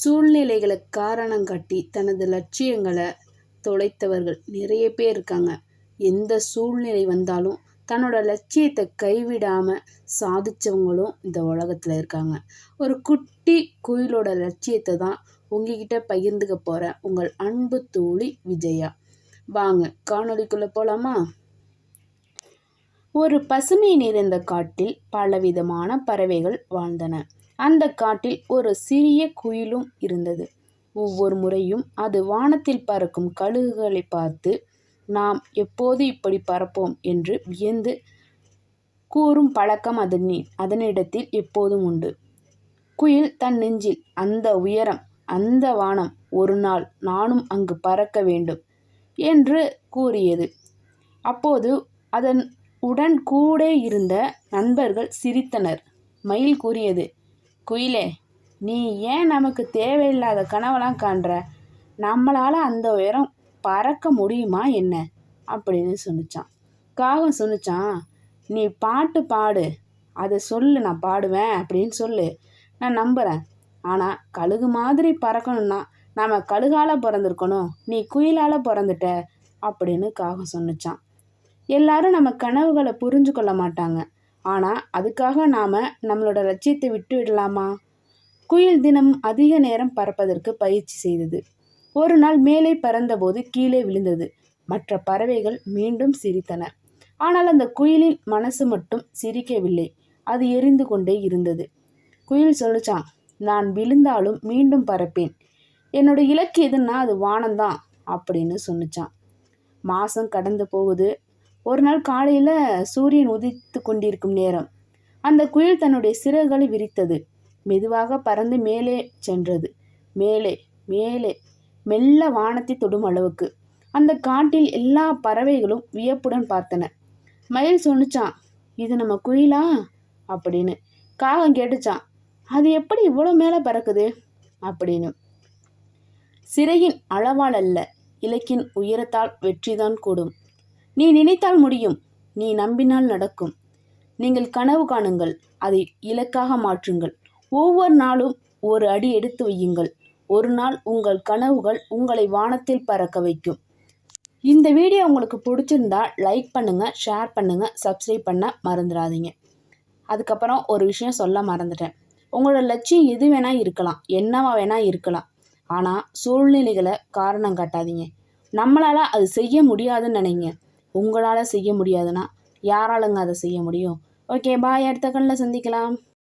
சூழ்நிலைகளை காரணம் காட்டி தனது லட்சியங்களை தொலைத்தவர்கள் நிறைய பேர் இருக்காங்க. எந்த சூழ்நிலை வந்தாலும் தன்னோட லட்சியத்தை கைவிடாமல் சாதிச்சவங்களும் இந்த உலகத்தில் இருக்காங்க. ஒரு குட்டி குயிலோட லட்சியத்தை தான் உங்ககிட்ட பகிர்ந்துக்க போகிற உங்கள் அன்பு தோழி விஜயா. வாங்க காணொளிக்குள்ளே போகலாமா ஒரு பசுமை நிறைந்த காட்டில் பலவிதமான பறவைகள் வாழ்ந்தன. அந்த காட்டில் ஒரு சிறிய குயிலும் இருந்தது. ஒவ்வொரு முறையும் அது வானத்தில் பறக்கும் கழுகுகளை பார்த்து நாம் எப்போது இப்படி பறப்போம்? என்று வியந்து கூறும் பழக்கம் அதன் அதனிடத்தில் எப்போதும் உண்டு. குயில் தன் நெஞ்சில் அந்த உயரம் அந்த வானம் ஒரு நாள் நானும் அங்கு பறக்க வேண்டும் என்று கூறியது. அப்போது அதன் உடன் கூட இருந்த நண்பர்கள் சிரித்தனர். மயில் கூறியது குயிலே நீ ஏன் நமக்கு தேவையில்லாத கனவெல்லாம் காண்ற? நம்மளால் அந்த உயரம் பறக்க முடியுமா என்ன? அப்படின்னு சொன்னிச்சான். காகம் சொன்னிச்சான் நீ பாட்டு பாடு அதை சொல்லு நான் பாடுவேன் அப்படின்னு சொல்லு. நான் நம்புகிறேன் ஆனால் கழுகு மாதிரி பறக்கணும்னா நம்ம கழுகால் பிறந்திருக்கணும் நீ குயிலால் பிறந்துட்ட அப்படின்னு காகம் சொன்னிச்சான். எல்லாரும் நம்ம கனவுகளை புரிஞ்சு கொள்ள மாட்டாங்க. ஆனால் அதுக்காக நாம் நம்மளோட லட்சியத்தை விட்டு விடலாமா? குயில் தினம் அதிக நேரம் பறப்பதற்கு பயிற்சி செய்தது. ஒரு நாள் மேலே பறந்தபோது கீழே விழுந்தது. மற்ற பறவைகள் மீண்டும் சிரித்தன. ஆனால் அந்த குயிலின் மனசு மட்டும் சிரிக்கவில்லை. அது எரிந்து கொண்டே இருந்தது. குயில் சொல்லிச்சான் நான் விழுந்தாலும் மீண்டும் பறப்பேன். என்னோட இலக்கு எதுன்னா அது வானம்தான் அப்படின்னு சொன்னிச்சான் மாதம் கடந்து போகுது. ஒரு நாள் காலையில் சூரியன் உதித்து கொண்டிருக்கும் நேரம். அந்த குயில் தன்னுடைய சிறகுகளை விரித்தது. மெதுவாக பறந்து மேலே சென்றது. மேலே மேலே. மெல்ல வானத்தை தொடும் அளவுக்கு. அந்த காட்டில் எல்லா பறவைகளும் வியப்புடன் பார்த்தன. மயில் சொன்னிச்சான் இது நம்ம குயிலா? அப்படின்னு. காகம் கேட்டுச்சான் அது எப்படி இவ்வளோ மேலே பறக்குது? அப்படின்னு. சிறையின் அளவால் அல்ல இலக்கின் உயரத்தால் வெற்றிதான் கூடும். நீ நினைத்தால் முடியும். நீ நம்பினால் நடக்கும். நீங்கள் கனவு காணுங்கள். அதை இலக்காக மாற்றுங்கள். ஒவ்வொரு நாளும் ஒரு அடி எடுத்து வையுங்கள். ஒரு நாள் உங்கள் கனவுகள் உங்களை வானத்தில் பறக்க வைக்கும். இந்த வீடியோ உங்களுக்கு பிடிச்சிருந்தா லைக் பண்ணுங்கள் ஷேர் பண்ணுங்கள் சப்ஸ்கிரைப் பண்ண மறந்துடாதீங்க. அதுக்கப்புறம் ஒரு விஷயம் சொல்ல மறந்துட்டேன். உங்களோட லட்சியம் எது வேணால் இருக்கலாம். என்னவா வேணால் இருக்கலாம். ஆனால் சூழ்நிலைகளை காரணம் காட்டாதீங்க. நம்மளால் அது செய்ய முடியாதுன்னு நினைங்க. உங்களால் செய்ய முடியாதுன்னா யாராலுங்க அதை செய்ய முடியும்? ஓகே பாய் அடுத்த கண்ணில் சந்திக்கலாம்.